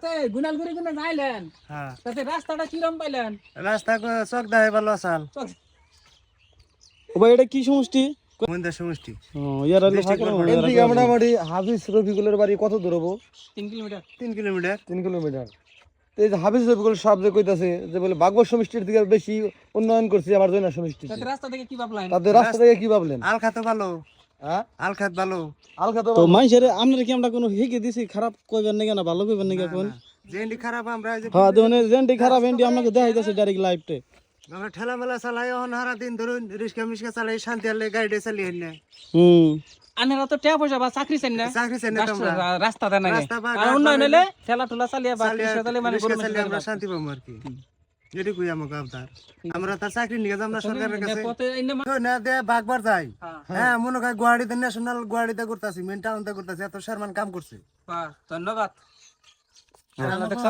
তাতে গুনাল গুড়ি গুনা যাইলেন। হ্যাঁ। তাতে রাস্তাটা কিরম পাইলেন? রাস্তা চক দেয় ভালো আসাল। ও ভাই এটা কি সমষ্টি? মন্দির সমষ্টি। ও, ইয়ার হলো ফাঁকা Board. না, ইয়ার এদিকে হলো- মোটামুটি হাফিজ রফিকুলের বাড়ি কত দূর হব? তিন কিলোমিটার। তিন কিলোমিটার। এই যে হাফিজ রফিকুল সব যে কইতাছে যে বলে বাগবর সমষ্টির দিকে বেশি উন্নয়ন করছে আমার জন্য সমষ্টি। তাতে রাস্তা থেকে কি ভাবলেন? তাদের রাস্তা থেকে কি ভাবলেন? আল খাতে ভালো। হ্যাঁ? ভালো। আলখা তো তো আপনার কি আমরা কোনো হিকে দিছি? খারাপ কইবেন নাকি না? ভালো কইবেন নাকি কোন খারাপ আমরা হ্যাঁ দেখুন যেনটি খারাপ এনটি আপনাকে দেখাইতেছে ডাইরেক্ট লাইভতে আমরা ঠেলা মেলা চালাই এখন হারা দিন ধরুন রিক্সা মিসকা চালাই শান্তি আলে গাড়ি চালিয়ে না। হুম। আনেরা তো টাকা পয়সা বা চাকরি চাই না? চাকরি চাই না রাস্তা- রাস্তা না আর উন্নয়ন হলে ঠেলা ঠুলা চালিয়ে বা চালিয়ে মানে শান্তি পাবো আর কি। এটুকুই আমাকে আবদার? আমরা তার চাকরি নিয়ে যাব না সরকারের কাছে। না দে বাগবার যাই। হ্যাঁ। হ্যাঁ মনে হয় গুয়াহাটিতে ন্যাশনাল গুয়াহাটিতে করতেছি মেন টাউনতে করতেছি এত শারমান কাম করছে। ধন্যবাদ। দেখছ